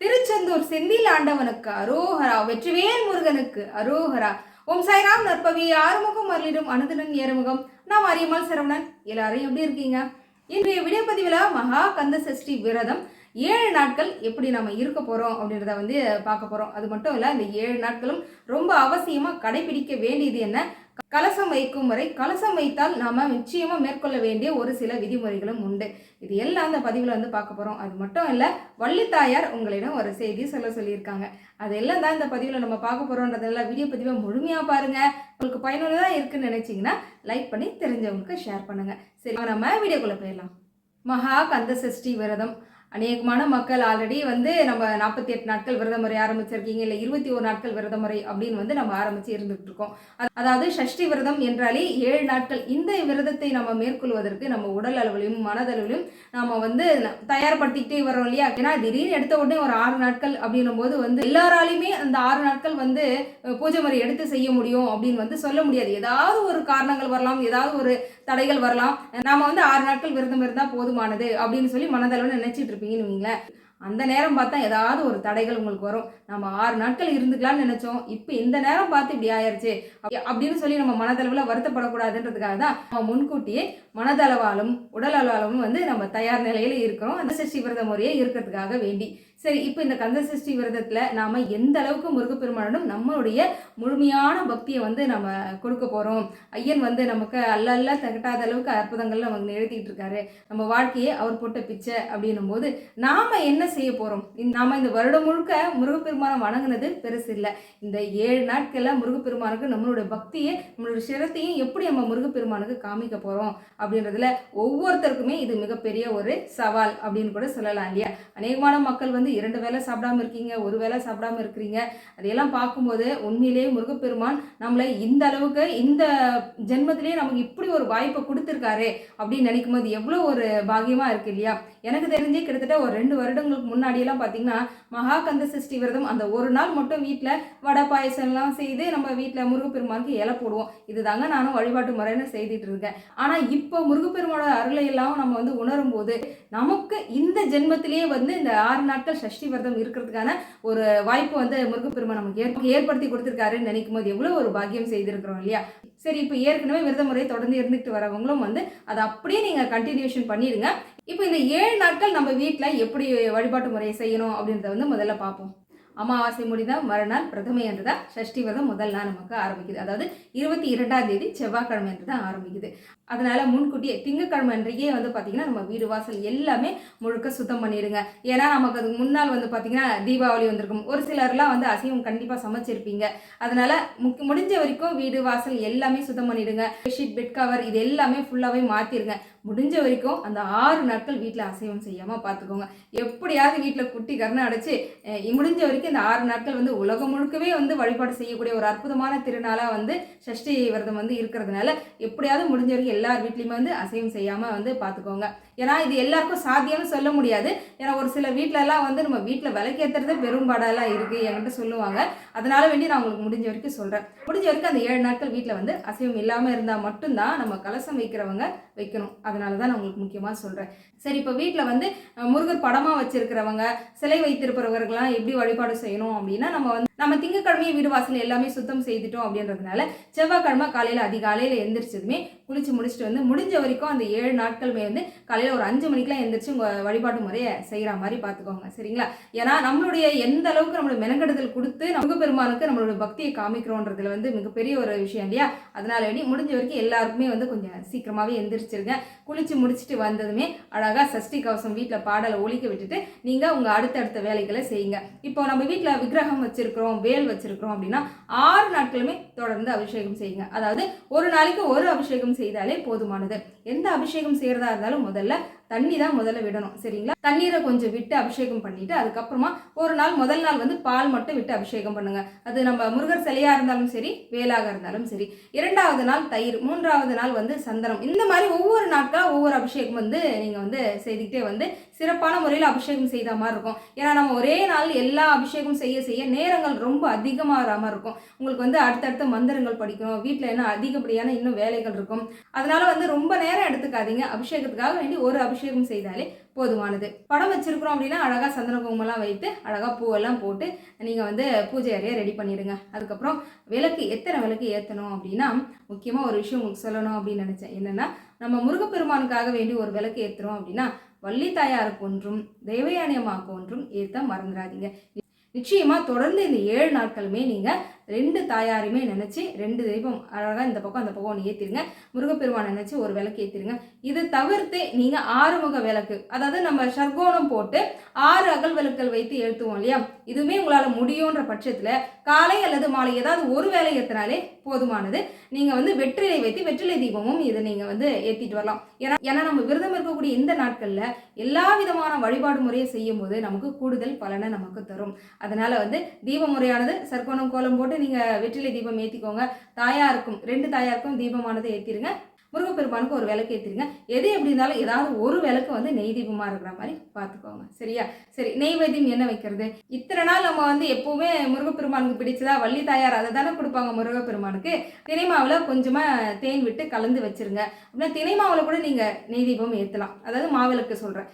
திருச்செந்தூர் செந்தில் ஆண்டவனுக்கு அரோஹரா வெற்றிவேல் முருகனுக்கு அரோஹரா ஓம் சாய்ராம் நற்பவி ஆறுமுகம் அருளிடும் அனுதினன் ஏறுமுகம். நான் அரியம்மாள் சரவணன் எல்லாரும் எப்படி இருக்கீங்க? இன்றைய விடைப்பதிவில் மகா கந்த சஷ்டி விரதம். ஏழு நாட்கள் எப்படி நம்ம இருக்க போகிறோம் அப்படின்றத வந்து பார்க்க போகிறோம் அது மட்டும் இல்லை இந்த ஏழு நாட்களும் ரொம்ப அவசியமாக கடைபிடிக்க வேண்டியது என்ன? கலசம் வைக்கும் வரை கலசம் வைத்தால் நாம் நிச்சயமாக மேற்கொள்ள வேண்டிய ஒரு சில விதிமுறைகளும் உண்டு. இது எல்லாம் அந்த பதிவில் வந்து பார்க்க போகிறோம் அது மட்டும் இல்லை வள்ளித்தாயார் உங்களிடம் ஒரு செய்தி சொல்ல சொல்லியிருக்காங்க. அது எல்லாம் தான் இந்த பதிவில் நம்ம பார்க்க போகிறோன்றதெல்லாம் வீடியோ பதிவை முழுமையாக பாருங்கள் உங்களுக்கு பயனுள்ளதாக இருக்குன்னு நினச்சிங்கன்னா லைக் பண்ணி தெரிஞ்சவங்களுக்கு ஷேர் பண்ணுங்கள் சரி நம்ம வீடியோக்குள்ளே போயிடலாம். மகா கந்த சஷ்டி விரதம். அநேகமான மக்கள் ஆல்ரெடி வந்து நம்ம நாற்பத்தி எட்டு நாட்கள் விரத முறை ஆரம்பிச்சிருக்கீங்க இல்லை இருபத்தி ஒரு நாட்கள் விரத முறை அப்படின்னு வந்து நம்ம ஆரம்பிச்சு இருந்துட்டு இருக்கோம் அதாவது சஷ்டி விரதம் என்றாலே ஏழு நாட்கள் இந்த விரதத்தை நம்ம மேற்கொள்வதற்கு நம்ம உடல் அளவிலும் மனதளவிலும் நம்ம வந்து தயார்படுத்திக்கிட்டே வரோம் இல்லையா? ஏன்னா திடீர்னு எடுத்த உடனே ஒரு ஆறு நாட்கள் அப்படின்னும் போது வந்து எல்லாராலையுமே அந்த ஆறு நாட்கள் வந்து பூஜை முறை எடுத்து செய்ய முடியும் அப்படின்னு வந்து சொல்ல முடியாது. ஏதாவது ஒரு காரணங்கள் வரலாம் ஏதாவது ஒரு தடைகள் வரலாம். நாம வந்து ஆறு நாட்கள் விரதம் இருந்தா போதுமானது அப்படின்னு சொல்லி மனதளவில் நினைச்சிட்டு இருப்பீங்கன்னு வைங்களேன். அந்த நேரம் பார்த்தா ஏதாவது ஒரு தடைகள் உங்களுக்கு வரும். நம்ம ஆறு நாட்கள் இருந்துக்கலாம்னு நினைச்சோம். இப்போ இந்த நேரம் பார்த்து இப்படி ஆயிருச்சு. அப்படின்னு சொல்லி நம்ம மனதளவில் வருத்தப்படக்கூடாதுன்றதுக்காக தான் நம்ம முன்கூட்டியே மனதளவாலும் உடல் அளவாலும் வந்து நம்ம தயார் நிலையில இருக்கிறோம். அந்த சஷ்டி விரத முறையே இருக்கிறதுக்காக வேண்டி. சரி இப்போ இந்த கந்த சஷ்டி விரதத்தில் நாம் எந்த அளவுக்கு முருகப்பெருமானும் நம்மளுடைய முழுமையான பக்தியை வந்து நம்ம கொடுக்க போகிறோம் ஐயன் வந்து நமக்கு அல்ல அல்ல தகட்டாத அளவுக்கு அற்புதங்கள் நமக்கு நிறுத்திட்டு இருக்காரு. நம்ம வாழ்க்கையை அவர் போட்ட பிச்சை அப்படின்னும் போது என்ன செய்ய போகிறோம் நாம் இந்த வருடம் முழுக்க முருகப்பெருமானை வணங்குனது பெருசு இல்லை. இந்த ஏழு நாட்களில் முருகப்பெருமானுக்கு நம்மளுடைய பக்தியை நம்மளுடைய சிரத்தையும் எப்படி நம்ம முருகப்பெருமானுக்கு காமிக்க போகிறோம் அப்படின்றதுல ஒவ்வொருத்தருக்குமே இது மிகப்பெரிய ஒரு சவால் அப்படின்னு கூட சொல்லலாம் இல்லையா? அநேகமான மக்கள் வந்து இரண்டு வேளை சாப்பிடாம இருக்கீங்க ஒரு வேளை சாப்பிடாம இருக்கிறீங்க அதையெல்லாம் பார்க்கும்போது உண்மையிலேயே முருகப்பெருமான் நம்மளை இந்த அளவுக்கு இந்த ஜென்மத்திலேயே நமக்கு இப்படி ஒரு வாய்ப்பை கொடுத்துருக்காரு அப்படின்னு நினைக்கும் போது எவ்வளோ ஒரு பாக்கியமா இருக்கு இல்லையா? எனக்கு தெரிஞ்சு கிட்டத்தட்ட ஒரு ரெண்டு வருடங்களுக்கு முன்னாடியெல்லாம் பார்த்தீங்கன்னா மகாகந்த சஷ்டி விரதம் அந்த ஒரு நாள் மட்டும் வீட்டில் வடை பாயசம்லாம் செய்து நம்ம வீட்டில் முருகப்பெருமானுக்கு இலை போடுவோம். இதுதாங்க நானும் வழிபாட்டு முறைன்னு செய்துட்டு இருக்கேன். ஆனால் இப்போ முருகப்பெருமானோட அருளையெல்லாம் நம்ம வந்து உணரும் போது நமக்கு இந்த ஜென்மத்திலேயே வந்து இந்த ஆறு நாட்கள் சஷ்டி விரதம் இருக்கிறதுக்கான ஒரு வாய்ப்பு வந்து முருகப்பெருமான் நமக்கு ஏற்ப- ஏற்படுத்தி கொடுத்துருக்காருன்னு நினைக்கும் போது எவ்வளோ ஒரு பாக்கியம் செய்திருக்கிறோம் இல்லையா? சரி இப்போ ஏற்கனவே விரத முறை தொடர்ந்து இருந்துட்டு வரவங்களும் வந்து அதை அப்படியே நீங்கள் கண்டினியூஷன் பண்ணிடுங்க. இப்போ இந்த ஏழு நாட்கள் நம்ம வீட்டில் எப்படி வழிபாட்டு முறையை செய்யணும் அப்படின்றத வந்து முதல்ல பார்ப்போம். அமாவாசை முடிந்தால் மறுநாள் பிரதமை என்று தான் சஷ்டி விரதம் முதல் நாள் நமக்கு ஆரம்பிக்குது. அதாவது இருபத்தி இரண்டாம் தேதி செவ்வாய்க்கிழமை என்று தான் ஆரம்பிக்குது. அதனால் முன்கூட்டியே திங்கக்கிழமை அன்றையே வந்து பார்த்தீங்கன்னா நம்ம வீடு வாசல் எல்லாமே முழுக்க சுத்தம் பண்ணிடுங்க. ஏன்னா நமக்கு அதுக்கு முன்னால் வந்து பார்த்தீங்கன்னா தீபாவளி வந்திருக்கும். ஒரு சிலர்லாம் வந்து அசைவம் கண்டிப்பாக சமைச்சிருப்பீங்க. அதனால் முக் முடிஞ்ச வரைக்கும் வீடு வாசல் எல்லாமே சுத்தம் பண்ணிடுங்க. பெட்ஷீட் பெட் கவர் இது எல்லாமே ஃபுல்லாகவே மாற்றிடுங்க முடிஞ்ச வரைக்கும் அந்த ஆறு நாட்கள் வீட்டில் அசைவம் செய்யாமல் பார்த்துக்கோங்க எப்படியாவது வீட்டில் குட்டி கருணை அடைச்சு முடிஞ்ச வரைக்கும் இந்த ஆறு நாட்கள் வந்து உலகம் முழுக்கவே வந்து வழிபாடு செய்யக்கூடிய ஒரு அற்புதமான திருநாளாக வந்து சஷ்டி விரதம் வந்து இருக்கிறதுனால எப்படியாவது முடிஞ்ச வரைக்கும் எல்லார் வீட்லேயுமே வந்து அசைவம் செய்யாமல் வந்து பார்த்துக்கோங்க ஏன்னா இது எல்லாருக்கும் சாத்தியம்னு சொல்ல முடியாது. ஏன்னா ஒரு சில வீட்டிலலாம் வந்து நம்ம வீட்டில் விலைக்கேற்றுறதே பெரும்பாடெல்லாம் இருக்குது என்கிட்ட சொல்லுவாங்க. அதனால வேண்டி நான் உங்களுக்கு முடிஞ்ச வரைக்கும் சொல்கிறேன் முடிஞ்ச வரைக்கும் அந்த ஏழு நாட்கள் வீட்டில் வந்து அசைவம் இல்லாமல் இருந்தால் மட்டும்தான் நம்ம கலசம் வைக்கிறவங்க வைக்கணும். அதனால தான் நான் உங்களுக்கு முக்கியமாக சொல்கிறேன் சரி இப்போ வீட்டில் வந்து முருகர் படமாக வச்சுருக்கிறவங்க சிலை வைத்திருப்பவர்கள்லாம் எப்படி வழிபாடு செய்யணும் அப்படின்னா நம்ம வந்து நம்ம திங்கக்கிழமையே வீடு வாசல் எல்லாமே சுத்தம் செய்துட்டோம் அப்படின்றதுனால செவ்வாய்க்கிழமை காலையில் அதிகாலையில் எந்திரிச்சதுமே குளிச்சு முடிச்சுட்டு வந்து முடிஞ்ச வரைக்கும் அந்த ஏழு நாட்களுமே வந்து காலையில் ஒரு அஞ்சு மணிக்கெலாம் எந்திரிச்சு உங்கள் வழிபாட்டு முறையை செய்கிற மாதிரி பார்த்துக்கோங்க சரிங்களா? ஏன்னா நம்மளுடைய எந்த அளவுக்கு நம்மளுடைய மெனக்கெடுதல் கொடுத்து நமக்கு பெருமானுக்கு நம்மளுடைய பக்தியை காமிக்கிறோன்றதுல வந்து மிகப்பெரிய ஒரு விஷயம் இல்லையா? அதனால வேண்டி முடிஞ்ச வரைக்கும் எல்லாருக்குமே வந்து கொஞ்சம் சீக்கிரமாகவே எந்திரிச்சிருங்க. குளிச்சு முடிச்சுட்டு வந்ததுமே அழகாக சஷ்டி கவசம் வீட்டில் பாடலை ஒழிக்க விட்டுட்டு நீங்கள் உங்கள் அடுத்தடுத்த வேலைகளை செய்யுங்க. இப்போ நம்ம வீட்டில் விக்கிரகம் வச்சுருக்கிறோம் வேல் வச்சுருக்கிறோம் அப்படின்னா ஆறு நாட்களுமே தொடர்ந்து அபிஷேகம் செய்யுங்க. அதாவது ஒரு நாளைக்கு ஒரு அபிஷேகம் செய்தாலே போதுமானது. எந்த அபிஷேகம் செய்கிறதா இருந்தாலும் முதல்ல தண்ணி தான் முதல்ல விடணும் சரிங்களா? தண்ணீரை கொஞ்சம் விட்டு அபிஷேகம் பண்ணிட்டு அதுக்கப்புறமா ஒரு நாள் முதல் நாள் வந்து பால் மட்டும் விட்டு அபிஷேகம் பண்ணுங்க. அது நம்ம முருகர் சிலையா இருந்தாலும் சரி வேலாக இருந்தாலும் சரி. இரண்டாவது நாள் தயிர் மூன்றாவது நாள் வந்து சந்தனம். இந்த மாதிரி ஒவ்வொரு நாட்களாக ஒவ்வொரு அபிஷேகம் வந்து நீங்க வந்து செய்துக்கிட்டே வந்து சிறப்பான முறையில் அபிஷேகம் செய்த மாதிரி இருக்கும். ஏன்னா நம்ம ஒரே நாள் எல்லா அபிஷேகம் செய்ய செய்ய நேரங்கள் ரொம்ப அதிகமாகிற மாதிரி இருக்கும். உங்களுக்கு வந்து அடுத்தடுத்த மந்திரங்கள் படிக்கணும். வீட்டில் என்ன அதிகப்படியான இன்னும் வேலைகள் இருக்கும். அதனால வந்து ரொம்ப நேரம் எடுத்துக்காதீங்க. அபிஷேகத்துக்காக வேண்டி ஒரு அபிஷேகம் செய்தாலே போதுமானது. படம் வச்சிருக்கிறோம் அப்படின்னா அழகாக சந்தன குங்குமம்லாம் வைத்து அழகாக பூவெல்லாம் போட்டு நீங்கள் வந்து பூஜை அறையை ரெடி பண்ணிடுங்க. அதுக்கப்புறம் விளக்கு எத்தனை விளக்கு ஏற்றணும் அப்படின்னா முக்கியமாக ஒரு விஷயம் உங்களுக்கு சொல்லணும் அப்படின்னு நினச்சேன். என்னென்னா நம்ம முருகப்பெருமானுக்காக வேண்டி ஒரு விளக்கு ஏற்றுறோம் அப்படின்னா வள்ளி தாயாருக்கு ஒன்றும் தேவயானி ஒன்றும் ஏற்ற மறந்துடாதீங்க நிச்சயமாக தொடர்ந்து இந்த ஏழு நாட்களுமே நீங்கள் ரெண்டு தாயாருமே நினச்சி ரெண்டு தெய்வம் அழகாக இந்த பக்கம் அந்த பக்கம் ஒன்று ஏற்றிருங்க முருகப்பெருமான் நினச்சி ஒரு விளக்கு ஏற்றிருங்க இது தவிர்த்து நீங்கள் ஆறுமுக விளக்கு அதாவது நம்ம சர்க்கோணம் போட்டு ஆறு அகல் விளக்குகள் வைத்து எழுத்துவோம் இல்லையா? இதுவுமே உங்களால் முடியுன்ற பட்சத்தில் காலை அல்லது மாலை ஏதாவது ஒரு வேலை ஏற்றினாலே போதுமானது. நீங்கள் வந்து வெற்றிலை வைத்து வெற்றிலை தீபமும் இதை நீங்கள் வந்து ஏற்றிட்டு வரலாம். ஏன்னா ஏன்னா நம்ம விரதம் இருக்கக்கூடிய இந்த நாட்களில் எல்லா விதமான வழிபாடு முறையை செய்யும் போது நமக்கு கூடுதல் பலனை நமக்கு தரும். அதனால் வந்து தீப முறையானது சர்க்கோணம் கோலம் போட்டு நீங்க வெற்றிலை தீபம் ஏத்திக்கோங்க. தாயாருக்கும் ரெண்டு தாயாருக்கும் தீபமானதை ஏத்திருங்க. முருகப்பெருமானுக்கு ஒரு விளக்கு ஏற்றிருங்க எது எப்படி இருந்தாலும் ஏதாவது ஒரு விளக்கு வந்து நெய் தீபமாக இருக்கிற மாதிரி பார்த்துக்கோங்க. சரியா? சரி நெய்வேத்தியம் என்ன வைக்கிறது? இத்தனை நாள் நம்ம வந்து எப்போவுமே முருகப்பெருமானுக்கு பிடிச்சதா வள்ளி தாயார் அதை தானே கொடுப்பாங்க முருகப்பெருமானுக்கு. தினை மாவில் கொஞ்சமாக தேன் விட்டு கலந்து வச்சிருங்க. அப்படின்னா தினை மாவில் கூட நீங்கள் நெய் தீபம் ஏற்றலாம் அதாவது மாவிளக்கு சொல்கிறேன்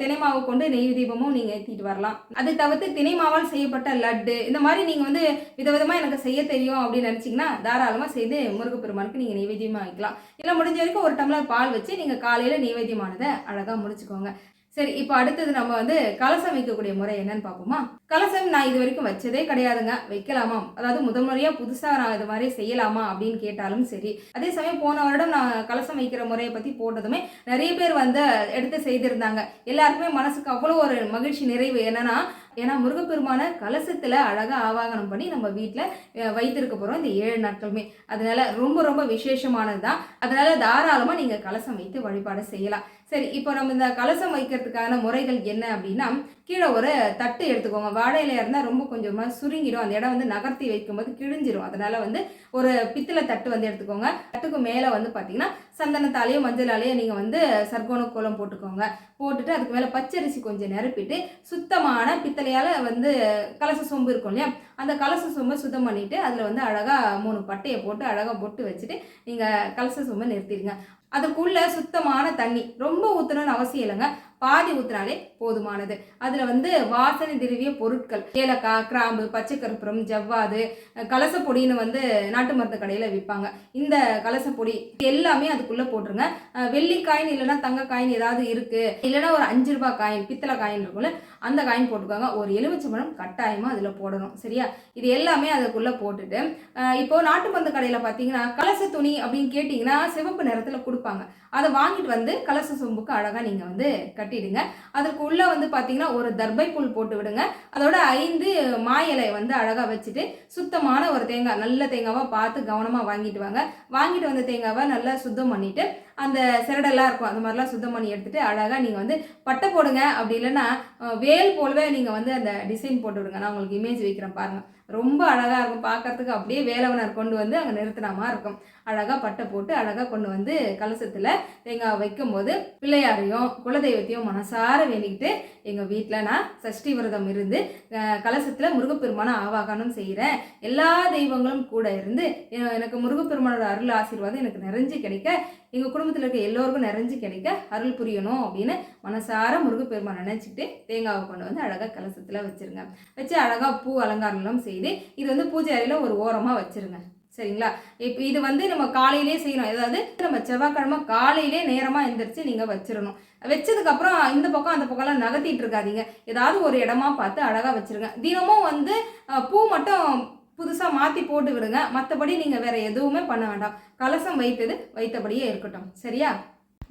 தினை மாவை கொண்டு நெய் தீபமும் நீங்கள் ஏற்றிட்டு வரலாம். அதை தவிர்த்து தினைமாவால் செய்யப்பட்ட லட்டு இந்த மாதிரி நீங்கள் வந்து விதவிதமாக எனக்கு செய்ய தெரியும் அப்படின்னு நினச்சிங்கன்னா தாராளமாக செய்து முருகப்பெருமானுக்கு நீங்கள் நெய்வேத்தியமாக வைக்கலாம். இல்லை முடிஞ்ச வரைக்கும் ஒரு டம்ளர் பால் வச்சு நீங்கள் காலையில் நைவேத்தியமானதை அழகாக முடிச்சுக்கோங்க. சரி இப்போ அடுத்தது நம்ம வந்து கலசம் வைக்கக்கூடிய முறை என்னன்னு பார்ப்போமா? கலசம் நான் இது வரைக்கும் வச்சதே கிடையாதுங்க. வைக்கலாமா? அதாவது முதல் முறையாக புதுசாக நான் இது மாதிரி செய்யலாமா அப்படின்னு கேட்டாலும் சரி. அதே சமயம் போன வருடம் நான் கலசம் வைக்கிற முறையை பற்றி போட்டதுமே நிறைய பேர் வந்து எடுத்து செய்திருந்தாங்க. எல்லாருக்குமே மனசுக்கு அவ்வளோ ஒரு மகிழ்ச்சி நிறைவு என்னன்னா ஏன்னா முருகப்பெருமான கலசத்தில் அழகாக ஆவாகனம் பண்ணி நம்ம வீட்டில் வைத்திருக்க போகிறோம் இந்த ஏழு நாட்களுமே. அதனால் ரொம்ப ரொம்ப விசேஷமானது தான் அதனால் தாராளமாக நீங்கள் கலசம் வைத்து வழிபாடு செய்யலாம். சரி இப்போ நம்ம இந்த கலசம் வைக்கிறதுக்கான முறைகள் என்ன அப்படின்னா கீழே ஒரு தட்டு எடுத்துக்கோங்க. வாழை இலையா இருந்தால் ரொம்ப கொஞ்சமாக சுருங்கிடும். அந்த இடம் வந்து நகர்த்தி வைக்கும்போது கிழிஞ்சிரும். அதனால வந்து ஒரு பித்தளை தட்டு வந்து எடுத்துக்கோங்க. தட்டுக்கு மேலே வந்து பார்த்தீங்கன்னா சந்தனத்தாலேயோ மஞ்சளாலேயோ நீங்கள் வந்து சர்க்கோண கோலம் போட்டுக்கோங்க. போட்டுட்டு அதுக்கு மேலே பச்சரிசி கொஞ்சம் நிரப்பிட்டு சுத்தமான பித்தளையால் வந்து கலச சொம்பு இருக்கும் இல்லையா? அந்த கலச சொம்பை சுத்தம் பண்ணிவிட்டு அதில் வந்து அழகாக மூணு பட்டையை போட்டு அழகாக பொட்டு வச்சுட்டு நீங்கள் கலச சொம்பை நிறுத்திடுங்க. அதுக்குள்ளே சுத்தமான தண்ணி. ரொம்ப ஊற்றணும்னு அவசியம் இல்லைங்க. பாதி ஊத்துனாலே போதுமானது. அதில் வந்து வாசனை திரவிய பொருட்கள் ஏலக்காய் கிராம்பு பச்சை ஜவ்வாது கலசப்பொடின்னு வந்து நாட்டு மருந்து கடையில் விற்பாங்க இந்த கலசப்பொடி எல்லாமே அதுக்குள்ளே போட்டுருங்க. வெள்ளி காயின் இல்லைன்னா தங்க காயின் ஏதாவது இருக்குது இல்லைன்னா ஒரு அஞ்சு ரூபாய் காயின் பித்தளை காயின் இருக்கும்ல அந்த காயின் போட்டுக்கோங்க. ஒரு எலுமிச்சம்பழம் கட்டாயமாக அதில் போடணும். சரியா? இது எல்லாமே அதுக்குள்ளே போட்டுட்டு இப்போ நாட்டு மருந்து கடையில் பார்த்தீங்கன்னா கலச துணி அப்படின்னு கேட்டிங்கன்னா சிவப்பு நிறத்தில் கொடுப்பாங்க. அதை வாங்கிட்டு வந்து கலச சொம்புக்கு அழகாக நீங்கள் வந்து கட்டிடுங்க. அதற்கு உள்ளே வந்து பார்த்தீங்கன்னா ஒரு தர்பை புல் போட்டு விடுங்க. அதோட ஐந்து மாயலை வந்து அழகாக வச்சுட்டு சுத்தமான ஒரு தேங்காய் நல்ல தேங்காவாக பார்த்து கவனமாக வாங்கிட்டு வாங்க. வாங்கிட்டு வந்த தேங்காவை நல்லா சுத்தம் பண்ணிவிட்டு அந்த சிரடெல்லாம் இருக்கும் அந்த மாதிரிலாம் சுத்தம் பண்ணி எடுத்துகிட்டு அழகாக நீங்கள் வந்து பட்டை போடுங்க. அப்படி இல்லைன்னா வேல் போலவே நீங்கள் வந்து அந்த டிசைன் போட்டு விடுங்க. நான் உங்களுக்கு இமேஜ் வைக்கிறேன் பாருங்கள் ரொம்ப அழகாக இருக்கும். பார்க்கறதுக்கு அப்படியே வேலவனர் கொண்டு வந்து அங்கே நிறுத்தினாமா இருக்கும். அழகாக பட்டை போட்டு அழகாக கொண்டு வந்து கலசத்தில் தேங்காய் வைக்கும்போது பிள்ளையாரையும் குலதெய்வத்தையும் மனசார வேண்டிக்கிட்டு எங்கள் வீட்டில் நான் சஷ்டி விரதம் இருந்து கலசத்தில் முருகப்பெருமான ஆவாகனம் செய்கிறேன் எல்லா தெய்வங்களும் கூட இருந்து எனக்கு முருகப்பெருமானோட அருள் ஆசீர்வாதம் எனக்கு நிறைஞ்சு கிடைக்க எங்கள் குடும்பத்தில் இருக்க எல்லோருக்கும் நிறைஞ்சு கிடைக்க அருள் புரியணும் அப்படின்னு மனசார முருகப்பெருமான் நினச்சிட்டு தேங்காவை கொண்டு வந்து அழகாக கலசத்தில் வச்சுருங்க. வச்சு அழகாக பூ அலங்காரம்லாம் செய்து இது வந்து பூஜை அறையில் ஒரு ஓரமாக வச்சுருங்க. சரிங்களா? இப்போ இது வந்து நம்ம காலையிலே செய்யணும். அதாவது நம்ம செவ்வாய்க்கிழமை காலையிலே நேரமாக எந்திரிச்சு நீங்கள் வச்சிடணும் வச்சதுக்கப்புறம் இந்த பக்கம் அந்த பக்கம்லாம் நகர்த்திட்டு இருக்காதீங்க. ஏதாவது ஒரு இடமா பார்த்து அழகாக வச்சுருங்க. தினமும் வந்து பூ மட்டும் புதுசாக மாற்றி போட்டு விடுங்க. மற்றபடி நீங்கள் வேறு எதுவுமே பண்ண வேண்டாம். கலசம் வைத்தது வைத்தபடியே இருக்கட்டும். சரியா?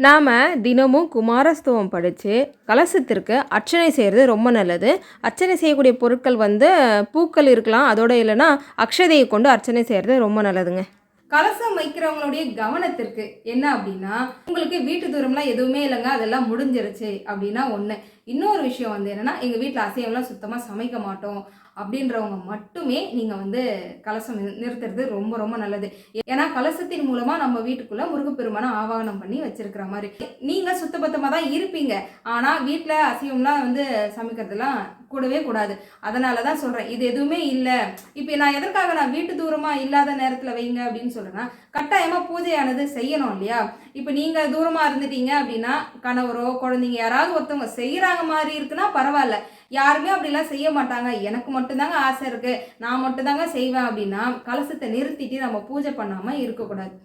நாம் தினமும் குமாரஸ்தவம் படித்து கலசத்திற்கு அர்ச்சனை செய்கிறது ரொம்ப நல்லது. அர்ச்சனை செய்யக்கூடிய பொருட்கள் வந்து பூக்கள் இருக்கலாம். அதோடு இல்லைன்னா அக்ஷதையை கொண்டு அர்ச்சனை செய்கிறது ரொம்ப நல்லதுங்க. கலசம் வைக்கிறவங்களுடைய கவனத்திற்கு என்ன அப்படின்னா உங்களுக்கு வீட்டு தூரம்லாம் எதுவுமே இல்லைங்க அதெல்லாம் முடிஞ்சிருச்சு அப்படின்னா ஒன்று இன்னொரு விஷயம் வந்து என்னன்னா எங்கள் வீட்டில் அசைவம்லாம் சுத்தமாக சமைக்க மாட்டோம். அப்படின்றவங்க மட்டுமே நீங்கள் வந்து கலசம் நிறுத்துறது ரொம்ப ரொம்ப நல்லது. ஏன்னா கலசத்தின் மூலமாக நம்ம வீட்டுக்குள்ளே முருகப்பெருமானை ஆவாகனம் பண்ணி வச்சிருக்கிற மாதிரி. நீங்கள் சுத்தபத்தமாக தான் இருப்பீங்க. ஆனால் வீட்டில் அசைவம்லாம் வந்து சமைக்கிறதுலாம் கூடவே கூடாது. அதனால தான் சொல்கிறேன் இது எதுவுமே இல்லை. இப்போ நான் எதற்காக நான் வீட்டு தூரமாக இல்லாத நேரத்தில் வைங்க அப்படின்னு சொல்கிறேன்னா கட்டாயமாக பூஜையானது செய்யணும் இல்லையா? இப்போ நீங்கள் தூரமாக இருந்துட்டீங்க அப்படின்னா கணவரோ குழந்தைங்க யாராவது ஒருத்தவங்க செய்கிறாங்க மாதிரி இருக்குன்னா பரவாயில்ல. யாருமே அப்படிலாம் செய்ய மாட்டாங்க. எனக்கு மட்டும்தாங்க ஆசை இருக்குது நான் மட்டும்தாங்க செய்வேன் அப்படின்னா கலசத்தை நிறுத்திட்டு நம்ம பூஜை பண்ணாமல் இருக்கக்கூடாது.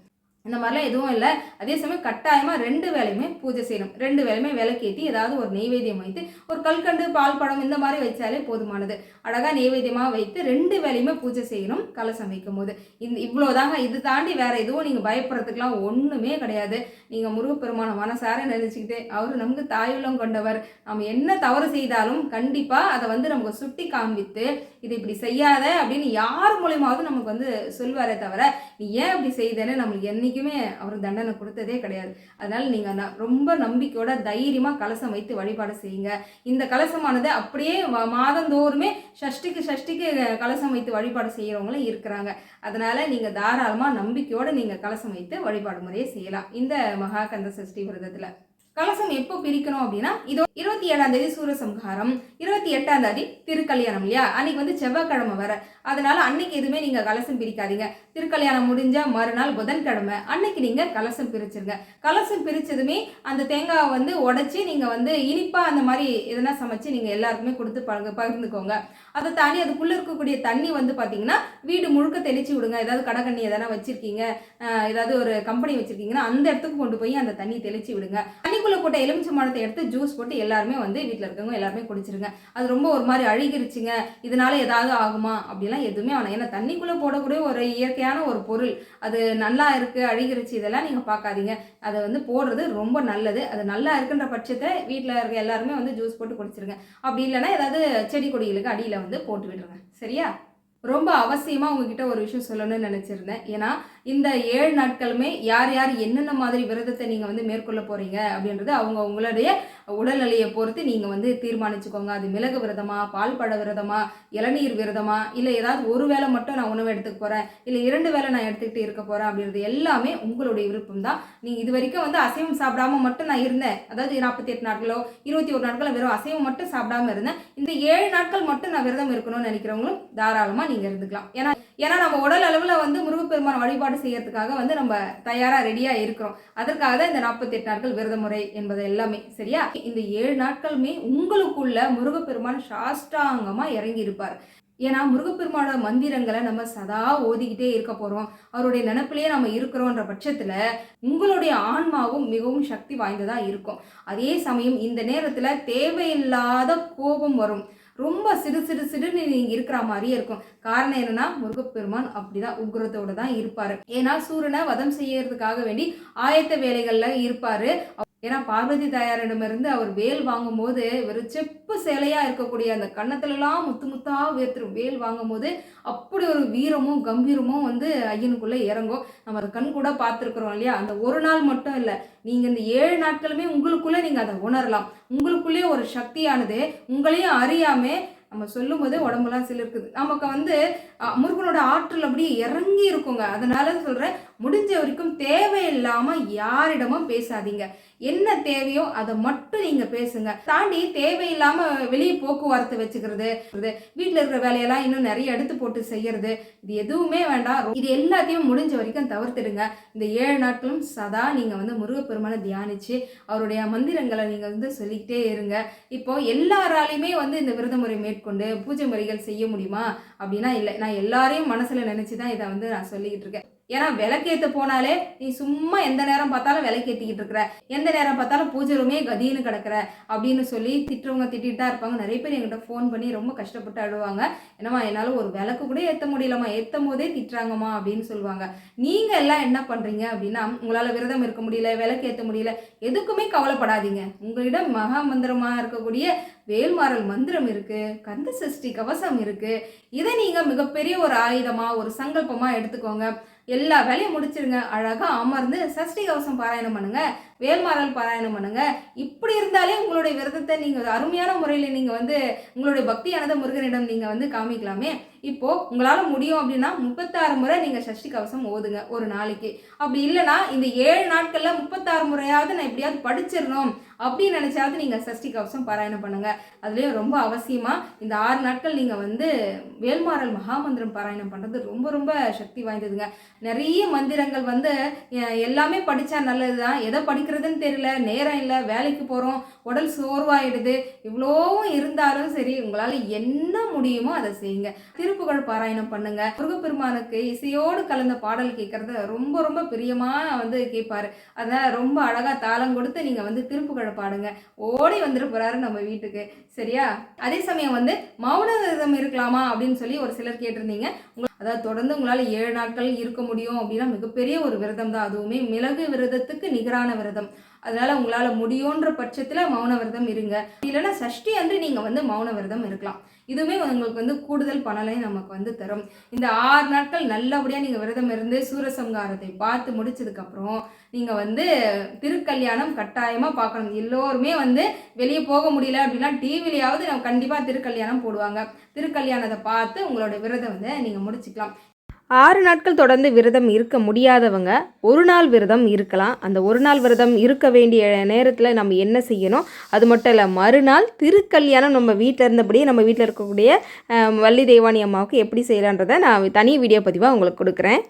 இந்த மாதிரிலாம் எதுவும் இல்லை. அதே சமயம் கட்டாயமாக ரெண்டு வேலையுமே பூஜை செய்யணும். ரெண்டு வேலையுமே விளக்கேற்றி ஏதாவது ஒரு நெய்வேத்தியம் வைத்து ஒரு கல்கண்டு பால் பழம் இந்த மாதிரி வச்சாலே போதுமானது. அழகாக நெய்வேத்தியமாக வைத்து ரெண்டு வேலையுமே பூஜை செய்யணும் கலசம் வைக்கும் போது இந்த இவ்வளோதாங்க இது தாண்டி வேறு எதுவும் நீங்கள் பயப்படுறதுக்குலாம் ஒன்றுமே கிடையாது. நீங்கள் முருகப்பெருமான மனசார நினச்சிக்கிட்டு அவர் நமக்கு தாயுள்ளம் கொண்டவர். நம்ம என்ன தவறு செய்தாலும் கண்டிப்பாக அதை வந்து நமக்கு சுட்டி காண்பித்து இது இப்படி செய்யாத அப்படின்னு யார் மூலியமாவது நமக்கு வந்து சொல்வாரே தவிர நீ ஏன் இப்படி செய்தேன்னு நம்மளுக்கு என்றைக்குமே அவர் தண்டனை கொடுத்ததே கிடையாது. அதனால் நீங்கள் ந- ரொம்ப நம்பிக்கையோட தைரியமாக கலசம் வைத்து வழிபாடு செய்யுங்க. இந்த கலசமானது அப்படியே மாதந்தோறுமே ஷஷ்டிக்கு சஷ்டிக்கு கலசம் வைத்து வழிபாடு செய்கிறவங்களும் இருக்கிறாங்க. அதனால் நீங்கள் தாராளமாக நம்பிக்கையோடு நீங்கள் கலசம் வைத்து வழிபாடு முறையை செய்யலாம். இந்த மகாகந்த சஷ்டி விரதத்தில். கலசம் எப்போ பிரிக்கணும் அப்படின்னா இதோ இருபத்தி ஏழாம் தேதி சூரசம்ஹாரம் இருபத்தி எட்டாம் தேதி திருக்கல்யாணம் இல்லையா? அன்னைக்கு வந்து செவ்வாய்க்கிழமை வர அதனால அன்னைக்கு எதுவுமே நீங்க கலசம் பிரிக்காதீங்க. திருக்கல்யாணம் முடிஞ்சா மறுநாள் புதன்கிழமை அன்னைக்கு நீங்க கலசம் பிரிச்சிருங்க. கலசம் பிரிச்சதுமே அந்த தேங்காவை வந்து உடைச்சி நீங்க வந்து இனிப்பா அந்த மாதிரி எதனா சமைச்சு நீங்க எல்லாருக்குமே கொடுத்து பழகு பகிர்ந்துக்கோங்க. அதை தாண்டி அதுக்குள்ள இருக்கக்கூடிய தண்ணி வந்து பாத்தீங்கன்னா வீடு முழுக்க தெளிச்சு விடுங்க. ஏதாவது கடைக்கண்ணி எதனா வச்சிருக்கீங்க ஏதாவது ஒரு கம்பெனி வச்சிருக்கீங்கன்னா அந்த இடத்துக்கு கொண்டு போய் அந்த தண்ணி தெளிச்சு விடுங்க. தண்ணிக்குள்ள போட்ட எலுமிச்சை மரத்தை எடுத்து ஜூஸ் போட்டு எல்லாருமே வந்து வீட்டில் இருக்கவங்க எல்லாருமே குடிச்சிருங்க. அது ரொம்ப ஒரு மாதிரி அழுகிருச்சுங்க. இதனால ஏதாவது ஆகுமா? அப்படிலாம் எதுவுமே ஆனால் ஏன்னா தண்ணிக்குள்ளே போடக்கூடிய ஒரு இயற்கையான ஒரு பொருள். அது நல்லா இருக்குது அழுகிருச்சு இதெல்லாம் நீங்கள் பார்க்காதீங்க. அதை வந்து போடுறது ரொம்ப நல்லது. அது நல்லா இருக்குன்ற பட்சத்தை வீட்டில் இருக்க எல்லாருமே வந்து ஜூஸ் போட்டு குடிச்சிருங்க. அப்படி இல்லைன்னா ஏதாவது செடி கொடிகளுக்கு அடியில் வந்து போட்டு விடுங்க. சரியா? ரொம்ப அவசியமாக உங்ககிட்ட ஒரு விஷயம் சொல்லணும்னு நினச்சிருந்தேன். ஏன்னா இந்த ஏழு நாட்களுமே யார் யார் என்னென்ன மாதிரி விரதத்தை நீங்கள் வந்து மேற்கொள்ள போகிறீங்க அப்படின்றது அவங்க உங்களுடைய உடல்நிலையை பொறுத்து நீங்கள் வந்து தீர்மானிச்சுக்கோங்க. அது மிளகு விரதமா பால் பழ விரதமா இளநீர் விரதமா இல்லை ஏதாவது ஒரு வேளை மட்டும் நான் உணவு எடுத்துக்க போகிறேன் இல்லை இரண்டு வேளை நான் எடுத்துக்கிட்டு இருக்க போகிறேன் அப்படின்றது எல்லாமே உங்களுடைய விருப்பம் தான் நீங்கள் இது வரைக்கும் வந்து அசைவம் சாப்பிடாம மட்டும் நான் இருந்தேன். அதாவது நாற்பத்தி எட்டு நாட்களோ இருபத்தி ஒரு நாட்களோ வெறும் அசைவம் மட்டும் சாப்பிடாம இருந்தேன். இந்த ஏழு நாட்கள் மட்டும் நான் விரதம் இருக்கணும்னு நினைக்கிறவங்களும் தாராளமாக நீங்கள் இருந்துக்கலாம். ஏன்னா ஏன்னா நம்ம உடல் அளவில் வந்து முருகப்பெருமான் வழிபாடு செய்யறதுக்காக வந்து நம்ம தயாராக ரெடியாக இருக்கிறோம். அதற்காக தான் இந்த நாற்பத்தெட்டு நாட்கள் விரத முறை என்பது எல்லாமே சரியா? இந்த ஏழு நாட்களுமே உங்களுக்குள்ள முருகப்பெருமான் சாஷ்டாங்கமாக இறங்கி இருப்பார் ஏன்னா முருகப்பெருமானோட மந்திரங்களை நம்ம சதா ஓதிக்கிட்டே இருக்க போகிறோம் அவருடைய நினப்பிலேயே நம்ம இருக்கிறோன்ற பட்சத்தில் உங்களுடைய ஆன்மாவும் மிகவும் சக்தி வாய்ந்ததாக இருக்கும். அதே சமயம் இந்த நேரத்தில் தேவையில்லாத கோபம் வரும். ரொம்ப சிறு சிறு சிறுன்னு நீங்க இருக்கிற மாதிரியே இருக்கும். காரணம் என்னன்னா முருகப்பெருமான் அப்படிதான் உக்ரத்தோட தான் இருப்பாரு. ஏன்னா சூரியனை வதம் செய்யறதுக்காக வேண்டி ஆயத்த வேலைகள்ல இருப்பாரு. ஏன்னா பார்வதி தாயாரிடமிருந்து அவர் வேல் வாங்கும்போது ஒரு செப்பு சேலையாக இருக்கக்கூடிய அந்த கன்னத்துலலாம் முத்து முத்தாக வேர்த்துரும் வேல் வாங்கும்போது அப்படி ஒரு வீரமும் கம்பீரமும் வந்து ஐயனுக்குள்ளே இறங்கும். நம்ம அதை கண் கூட பார்த்துருக்குறோம் இல்லையா? அந்த ஒரு நாள் மட்டும் இல்லை நீங்கள் இந்த ஏழு நாட்களுமே உங்களுக்குள்ளே நீங்கள் அதை உணரலாம். உங்களுக்குள்ளேயே ஒரு சக்தியானது உங்களையும் அறியாமல் நம்ம சொல்லும் போதே உடம்புலாம் சிலிருக்குது. நமக்கு வந்து முருகனோட ஆற்றல் அப்படியே இறங்கி இருக்குங்க. அதனால சொல்கிறேன் முடிஞ்ச வரைக்கும் தேவையில்லாமல் யாரிடமும் பேசாதீங்க. என்ன தேவையோ அதை மட்டும் நீங்கள் பேசுங்க. தாண்டி தேவையில்லாம வெளியே போக்குவரத்து வச்சுக்கிறது வீட்டில் இருக்கிற வேலையெல்லாம் இன்னும் நிறைய எடுத்து போட்டு செய்யறது இது எதுவுமே வேண்டாம். இது எல்லாத்தையும் முடிஞ்ச வரைக்கும் தவிர்த்துடுங்க. இந்த ஏழு நாட்களும் சதா நீங்கள் வந்து முருகப்பெருமானை தியானிச்சு அவருடைய மந்திரங்களை நீங்கள் வந்து சொல்லிக்கிட்டே இருங்க. இப்போ எல்லாராலையுமே வந்து இந்த விரத முறை மேற்கொண்டு பூஜை முறைகள் செய்ய முடியுமா? அப்படின்னா இல்லை நான் எல்லாரையும் மனசில் நினச்சி தான் இதை வந்து நான் சொல்லிக்கிட்டு இருக்கேன். ஏன்னா விளக்கேற்ற போனாலே நீ சும்மா எந்த நேரம் பார்த்தாலும் விளக்கேற்றிக்கிட்டு இருக்கிற எந்த நேரம் பார்த்தாலும் பூஜை ரூமே கதின்னு கிடக்குற அப்படின்னு சொல்லி திட்டுறவங்க திட்டிகிட்டு தான் இருப்பாங்க. நிறைய பேர் எங்கிட்ட ஃபோன் பண்ணி ரொம்ப கஷ்டப்பட்டு அழுவாங்க. என்னம்மா என்னால் ஒரு விளக்கு கூட ஏற்ற முடியலம்மா. ஏற்றும் போதே திட்டுறாங்கம்மா அப்படின்னு சொல்லுவாங்க. நீங்கள் எல்லாம் என்ன பண்ணுறீங்க அப்படின்னா உங்களால் விரதம் இருக்க முடியல விளக்கு ஏற்ற முடியல எதுக்குமே கவலைப்படாதீங்க. உங்களிடம் மகா மந்திரமாக இருக்கக்கூடிய வேல்மாறல் மந்திரம் இருக்குது கந்த சஷ்டி கவசம் இருக்குது இதை நீங்கள் மிகப்பெரிய ஒரு ஆயுதமாக ஒரு சங்கல்பமாக எடுத்துக்கோங்க. எல்லா வேலையும் முடிச்சிருங்க. அழகாக அமர்ந்து சஷ்டி கவசம் பாராயணம் பண்ணுங்க. வேல்மாறல் பாராயணம் பண்ணுங்க. இப்படி இருந்தாலே உங்களுடைய விரதத்தை நீங்கள் அருமையான முறையில் நீங்கள் வந்து உங்களுடைய பக்தியானதை முருகனிடம் நீங்கள் வந்து காமிக்கலாமே. இப்போது உங்களால் முடியும் அப்படின்னா முப்பத்தாறு முறை நீங்கள் சஷ்டி கவசம் ஓதுங்க ஒரு நாளைக்கு. அப்படி இல்லைன்னா இந்த ஏழு நாட்களில் முப்பத்தாறு முறையாவது நான் எப்படியாவது படிச்சிடணும் அப்படின்னு நினச்சாவது நீங்கள் சஷ்டி கவசம் பாராயணம் பண்ணுங்கள் அதுலேயும் ரொம்ப அவசியமாக இந்த ஆறு நாட்கள் நீங்கள் வந்து வேல்மாறல் மகாமந்திரம் பாராயணம் பண்ணுறது ரொம்ப ரொம்ப சக்தி வாய்ந்ததுங்க. நிறைய மந்திரங்கள் வந்து எல்லாமே படித்தா நல்லது தான் எதை படிக்கிறதுன்னு தெரியல நேரம் இல்லை வேலைக்கு போகிறோம் உடல் சோர்வாயிடுது. இவ்வளோவும் இருந்தாலும் சரி உங்களால் என்ன முடியுமோ அதை செய்யுங்க. திருப்புகழ் பாராயணம் பண்ணுங்க. முருகப்பெருமானுக்கு இசையோடு கலந்த பாடல் கேட்கறது ரொம்ப ரொம்ப பிரியமாக வந்து கேட்பாரு அதான் ரொம்ப அழகாக தாளம் கொடுத்து நீங்கள் வந்து திருப்புகழை பாடுங்க. ஓடி வந்துட்டு போகிறாரு நம்ம வீட்டுக்கு. சரியா? அதே சமயம் வந்து மௌன விரதம் இருக்கலாமா அப்படின்னு சொல்லி ஒரு சிலர் கேட்டிருந்தீங்க. அதாவது தொடர்ந்து உங்களால் ஏழு நாட்கள் இருக்க முடியும் அப்படின்னா மிகப்பெரிய ஒரு விரதம் தான். அதுவுமே மிளகு விரதத்துக்கு நிகரான விரதம். அதனால உங்களால் முடியுன்ற பட்சத்தில் மௌன விரதம் இருங்க. இல்லைன்னா சஷ்டி அன்று நீங்கள் வந்து மௌன விரதம் இருக்கலாம். இதுவுமே உங்களுக்கு வந்து கூடுதல் பலனை நமக்கு வந்து தரும். இந்த ஆறு நாட்கள் நல்லபடியாக நீங்கள் விரதம் இருந்து சூரசம்காரத்தை பார்த்து முடிச்சதுக்கப்புறம் நீங்கள் வந்து திருக்கல்யாணம் கட்டாயமாக பார்க்கணும். எல்லோருமே வந்து வெளியே போக முடியல அப்படின்னா டிவிலையாவது நம்ம கண்டிப்பாக திருக்கல்யாணம் போடுவாங்க. திருக்கல்யாணத்தை பார்த்து உங்களோட விரதம் வந்து நீங்கள் முடிச்சுக்கலாம். ஆறு நாட்கள் தொடர்ந்து விரதம் இருக்க முடியாதவங்க ஒரு நாள் விரதம் இருக்கலாம். அந்த ஒரு நாள் விரதம் இருக்க வேண்டிய நேரத்தில் நம்ம என்ன செய்யணும்? அது மட்டும் இல்லை மறுநாள் திருக்கல்யாணம் நம்ம வீட்டில் இருந்தபடியே நம்ம வீட்டில் இருக்கக்கூடிய வள்ளி தெய்வானி அம்மாவுக்கு எப்படி செய்யலான்றதை நான் தனி வீடியோ பதிவாக உங்களுக்கு கொடுக்குறேன்.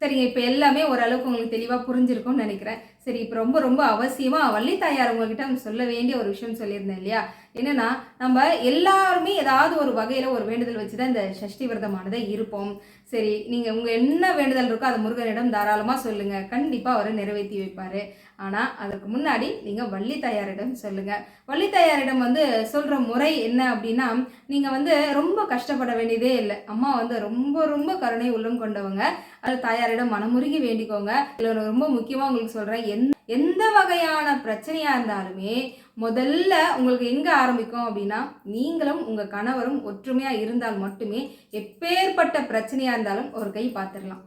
சரிங்க இப்போ எல்லாமே ஓரளவுக்கு உங்களுக்கு தெளிவாக புரிஞ்சிருக்கும்னு நினைக்கிறேன். சரி இப்போ ரொம்ப ரொம்ப அவசியமாக வள்ளி தாயார் உங்ககிட்ட சொல்ல வேண்டிய ஒரு விஷயம் சொல்லியிருந்தேன் இல்லையா? என்னன்னா நம்ம எல்லாருமே ஏதாவது ஒரு வகையில் ஒரு வேண்டுதல் வச்சு தான் இந்த சஷ்டி விரதமானதை இருப்போம். சரி நீங்கள் உங்கள் என்ன வேண்டுதல் இருக்கோ அதை முருகனிடம் தாராளமாக சொல்லுங்கள் கண்டிப்பாக அவர் நிறைவேற்றி வைப்பார். ஆனால் அதற்கு முன்னாடி நீங்கள் வள்ளி தாயாரிடம் சொல்லுங்கள் வள்ளி தாயாரிடம் வந்து சொல்கிற முறை என்ன அப்படின்னா நீங்கள் வந்து ரொம்ப கஷ்டப்பட வேண்டியதே இல்லை. அம்மா வந்து ரொம்ப ரொம்ப கருணை உள்ளம் கொண்டவங்க. அது தாயாரிடம் மனமுருகி வேண்டிக்கோங்க. இதில் ரொம்ப முக்கியமாக உங்களுக்கு சொல்கிறேன் எந்த எந்த வகையான பிரச்சனையாக இருந்தாலுமே முதல்ல உங்களுக்கு எங்கே ஆரம்பிக்கும் அப்படின்னா நீங்களும் உங்கள் கணவரும் ஒற்றுமையாக இருந்தால் மட்டுமே எப்பேற்பட்ட பிரச்சனையாக இருந்தாலும் ஒரு கை பார்த்துடலாம்.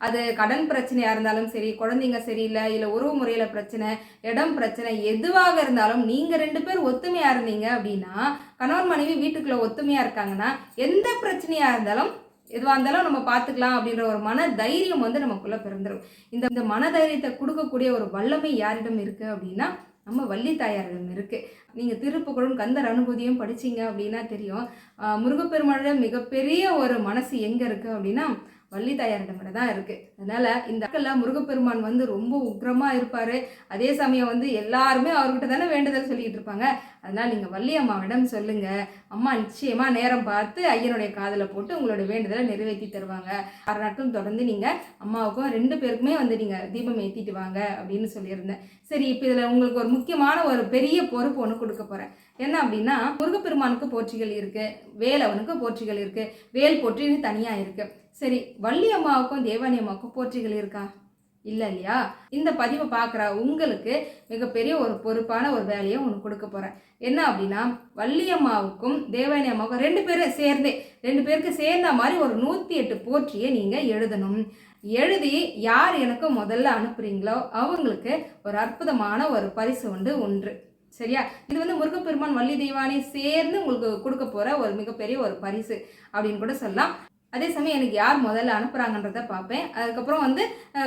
அது கடன் பிரச்சனையாக இருந்தாலும் சரி குழந்தைங்க சரியில்லை இல்லை உறவு முறையில் பிரச்சனை இடம் பிரச்சனை எதுவாக இருந்தாலும் நீங்கள் ரெண்டு பேர் ஒத்துமையாக இருந்தீங்க அப்படின்னா கணவன் மனைவி வீட்டுக்குள்ளே ஒத்துமையாக இருக்காங்கன்னா எந்த பிரச்சனையாக இருந்தாலும் எதுவாக இருந்தாலும் நம்ம பார்த்துக்கலாம் அப்படின்ற ஒரு மன தைரியம் வந்து நமக்குள்ளே பிறந்துடும் இந்த இந்த மன தைரியத்தை கொடுக்கக்கூடிய ஒரு வல்லமை யாரிடம் இருக்குது அப்படின்னா நம்ம வள்ளி தாயாரிடம் இருக்குது நீங்கள் திருப்புகழும் கந்தர் அனுபூதியும் படிச்சீங்க அப்படின்னா தெரியும். முருகப்பெருமானோட மிகப்பெரிய ஒரு மனசு எங்கே இருக்குது அப்படின்னா வள்ளி தாயாரிடம் தான் இருக்குது அதனால் இந்த இடத்துல முருகப்பெருமான் வந்து ரொம்ப உக்ரமாக இருப்பார். அதே சமயம் வந்து எல்லாருமே அவர்கிட்ட தானே வேண்டுதல் சொல்லிட்டு இருப்பாங்க. அதனால் நீங்கள் வள்ளி அம்மாவிடம் சொல்லுங்கள் அம்மா நிச்சயமாக நேரம் பார்த்து ஐயனுடைய காதில் போட்டு உங்களோட வேண்டுதலை நிறைவேற்றி தருவாங்க. ஆறு நாட்கள் தொடர்ந்து நீங்கள் அம்மாவுக்கும் ரெண்டு பேருக்குமே வந்து நீங்கள் தீபம் ஏற்றிட்டு வாங்க அப்படின்னு சொல்லியிருந்தேன். சரி இப்போ இதில் உங்களுக்கு ஒரு முக்கியமான ஒரு பெரிய பொறுப்பு ஒன்று கொடுக்க போகிறேன் என்ன அப்படின்னா முருகப்பெருமானுக்கு போற்றிகள் இருக்குது வேலவனுக்கு போற்றிகள் இருக்குது வேல் போற்றின்னு தனியாக இருக்குது சரி வள்ளி அம்மாவுக்கும் தேவானி அம்மாவுக்கும் போற்றிகள் இருக்கா? இல்லை இல்லையா? இந்த பதிவை பார்க்குற உங்களுக்கு மிகப்பெரிய ஒரு பொறுப்பான ஒரு வேலையை ஒன்று கொடுக்க போகிறேன் என்ன அப்படின்னா வள்ளியம்மாவுக்கும் தேவானி அம்மாவுக்கும் ரெண்டு பேரும் சேர்ந்தே ரெண்டு பேருக்கு சேர்ந்த மாதிரி ஒரு நூற்றி எட்டு போற்றியை நீங்கள் எழுதணும். எழுதி யார் எனக்கு முதல்ல அனுப்புறீங்களோ அவங்களுக்கு ஒரு அற்புதமான ஒரு பரிசு உண்டு ஒன்று. சரியா? இது வந்து முருகப்பெருமான் வள்ளி தெய்வானை சேர்ந்து உங்களுக்கு கொடுக்க போகிற ஒரு மிகப்பெரிய ஒரு பரிசு அப்படின்னு கூட சொல்லலாம். அதே சமயம் எனக்கு யார் முதல்ல அனுப்புகிறாங்கன்றத பார்ப்பேன். அதுக்கப்புறம் வந்து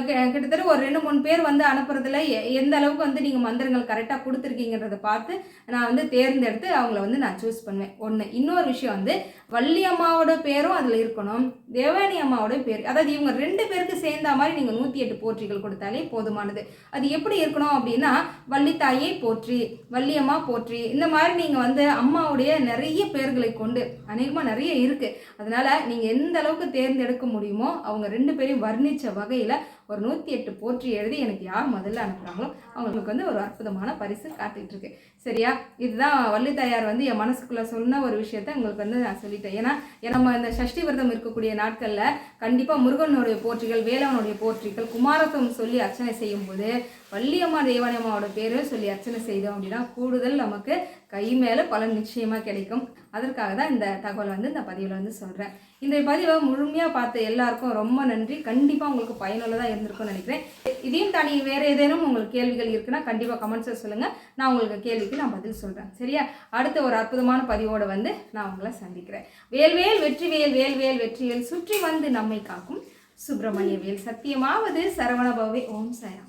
கிட்டத்தட்ட ஒரு ரெண்டு மூணு பேர் வந்து அனுப்புறதுல எ- எந்த அளவுக்கு வந்து நீங்கள் மந்திரங்கள் கரெக்டாக கொடுத்துருக்கீங்கன்றத பார்த்து நான் வந்து தேர்ந்தெடுத்து அவங்கள வந்து நான் சூஸ் பண்ணுவேன். ஒன்று இன்னொரு விஷயம் வந்து வள்ளி அம்மாவோட பேரும் அதில் இருக்கணும். தேவானி அம்மாவோட பேர் அதாவது இவங்க ரெண்டு பேருக்கு சேர்ந்த மாதிரி நீங்கள் நூற்றி எட்டு போற்றிகள் கொடுத்தாலே போதுமானது. அது எப்படி இருக்கணும் அப்படின்னா வள்ளித்தாயை போற்றி வள்ளியம்மா போற்றி இந்த மாதிரி நீங்கள் வந்து அம்மாவுடைய நிறைய பேர்களை கொண்டு அநேகமாக நிறைய இருக்குது அதனால் நீங்கள் எந்த அளவுக்கு தேர்ந்தெடுக்க முடியுமோ அவங்க ரெண்டு பேரையும் வர்ணித்த வகையில் ஒரு நூற்றி எட்டு போற்றி எழுதி எனக்கு யார் முதல்ல அனுப்புகிறாங்களோ அவங்களுக்கு வந்து ஒரு அற்புதமான பரிசு காத்துட்டு இருக்கு. சரியா? இதுதான் வள்ளி தாயார் வந்து என் மனசுக்குள்ளே சொன்ன ஒரு விஷயத்த உங்களுக்கு வந்து நான் சொல்லிட்டேன். ஏன்னா நம்ம இந்த சஷ்டி விரதம் இருக்கக்கூடிய நாட்களில் கண்டிப்பாக முருகனுடைய போற்றிகள் வேலவனுடைய போற்றிகள் குமாரத்துவம் சொல்லி அர்ச்சனை செய்யும்போது வள்ளியம்மா தேவானியம்மாவோட பேரும் சொல்லி அர்ச்சனை செய்தோம் அப்படின்னா கூடுதல் நமக்கு கை மேலே பலன் நிச்சயமாக கிடைக்கும். அதற்காக தான் இந்த தகவல் வந்து இந்த பதிவில் வந்து சொல்கிறேன் இந்த பதிவை முழுமையாக பார்த்த எல்லாருக்கும் ரொம்ப நன்றி. கண்டிப்பாக உங்களுக்கு பயனுள்ளதாக இருந்திருக்கும்னு நினைக்கிறேன். இதையும் தாண்டி வேறு ஏதேனும் உங்களுக்கு கேள்விகள் இருக்குன்னா கண்டிப்பாக கமெண்ட்ஸில் சொல்லுங்கள் நான் உங்களுக்கு கேள்விக்கு நான் பதில் சொல்கிறேன் சரியா? அடுத்த ஒரு அற்புதமான பதிவோடு வந்து நான் உங்களை சந்திக்கிறேன். வேல்வேல் வெற்றிவேல் வேல்வேல் வெற்றிவேல் சுற்றி வந்து நம்மை காக்கும் சுப்பிரமணிய வேல். சத்தியமாவது சரவணபவே ஓம் சாய்ராம்.